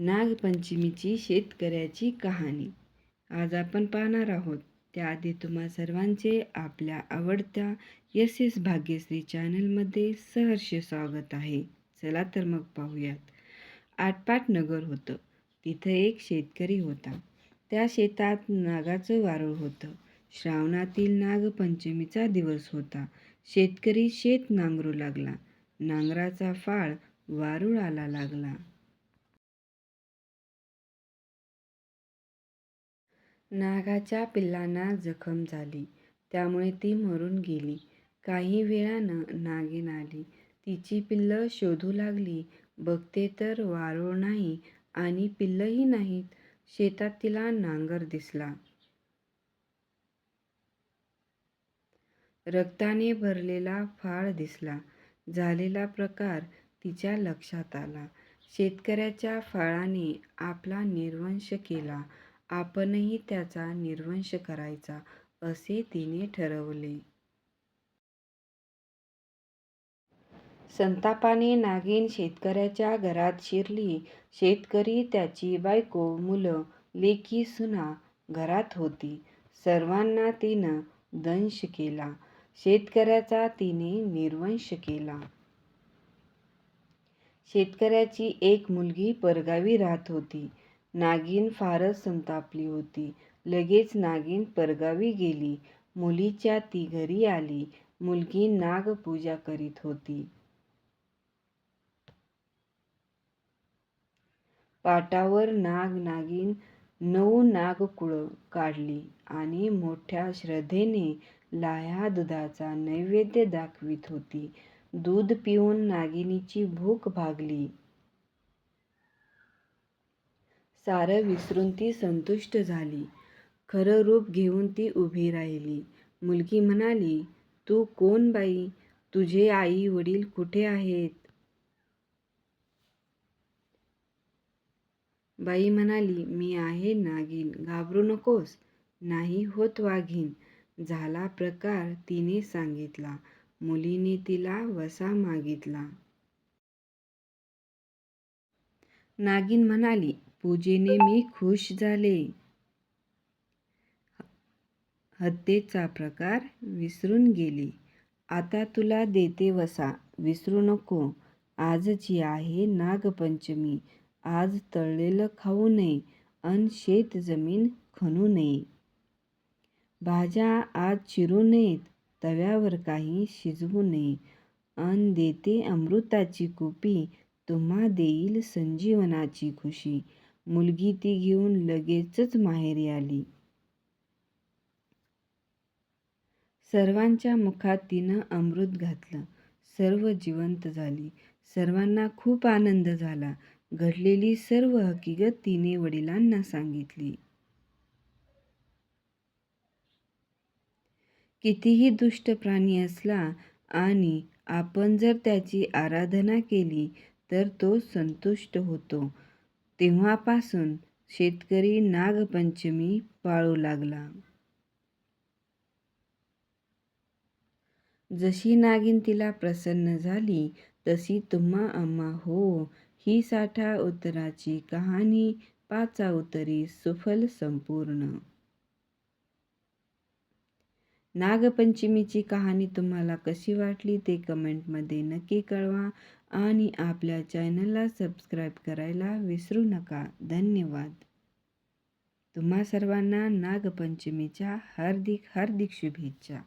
नागपंचमीची शेतकऱ्याची कहाणी. आज आपण पाहणार आहोत. त्याआधी तुम्हा सर्वांचे आपल्या आवडत्या एस एस भाग्यश्री चॅनलमध्ये सहर्ष स्वागत आहे. चला तर मग पाहूयात. आटपाट नगर होतं. तिथं एक शेतकरी होता. त्या शेतात नागाचं वारूळ होतं. श्रावणातील नागपंचमीचा दिवस होता. शेतकरी शेत नांगरू लागला. नांगराचा फाळ वारुळाला लागला. नागाच्या पिल्लांना जखम झाली. त्यामुळे ती मरून गेली. काही वेळानं नागिन आली. तिची पिल्लं शोधू लागली. बघते तर वारूळ नाही आणि पिल्लंही नाहीत. शेतात तिला नांगर दिसला. रक्ताने भरलेला फाळ दिसला. झालेला प्रकार तिच्या लक्षात आला. शेतकऱ्याच्या फाळाने आपला निर्वंश केला. आपणही त्याचा निर्वंश करायचा असे तिने ठरवले. संतापाने नागिन शेतकऱ्याच्या घरात शिरली. शेतकरी त्याची बायको मुलं लेकी सुना घरात होती. सर्वांना तिनं दंश केला. शेतकऱ्याचा तिने निर्वंश केला. शेतकऱ्याची एक मुलगी परगावी राहत होती. नागिन फारच संतापली होती. लगेच नागिन परगावी गेली. मुलीच्या ती घरी आली. मुलगी नागपूजा करीत होती. पाटावर नाग नागिन नऊ नागकुळं काढली आणि मोठ्या श्रद्धेने लाह्या दुधाचा नैवेद्य दाखवित होती. दूध पिऊन नागिनीची भूक भागली. सारं विसरून ती संतुष्ट झाली. खरं रूप घेऊन ती उभी राहिली. मुलगी म्हणाली तू कोण बाई? तुझे आई वडील कुठे आहेत? बाई म्हणाली मी आहे नागिन घाबरू नकोस. नाही होत वाघीन झाला प्रकार तिने सांगितला. मुलीने तिला वसा मागितला. नागिन म्हणाली पूजेने मी खुश झाले. हत्येचा प्रकार विसरून गेले. आता तुला देते वसा विसरू नको. आजची आहे नागपंचमी आज तळलेलं खाऊ नये अन शेत जमीन खणू नये. भाज्या आज चिरू नयेत तव्यावर काही शिजवू नये. अन देते अमृताची कुपी तुम्हा देईल संजीवनाची खुशी. मुलगी ती घेऊन लगेचच माहेरी आली. सर्वांच्या मुखात तिनं अमृत घातलं. सर्व जिवंत झाली. सर्वांना खूप आनंद झाला. घडलेली सर्व हकीकत तिने वडिलांना सांगितली. कितीही दुष्ट प्राणी असला आणि आपण जर त्याची आराधना केली तर तो संतुष्ट होतो. तेव्हापासून शेतकरी नागपंचमी पाळू लागला. जशी नागिन तिला प्रसन्न झाली तशी तुम्हा अम्मा हो. ही साठा उत्तराची कहाणी पाचा उत्तरी सुफल संपूर्ण नागपंचमीची कहाणी तुम्हाला कशी वाटली ते कमेंटमध्ये नक्की कळवा आणि आपल्या चॅनलला सबस्क्राईब करायला विसरू नका. धन्यवाद. तुम्हा सर्वांना नागपंचमीच्या हार्दिक हार्दिक शुभेच्छा.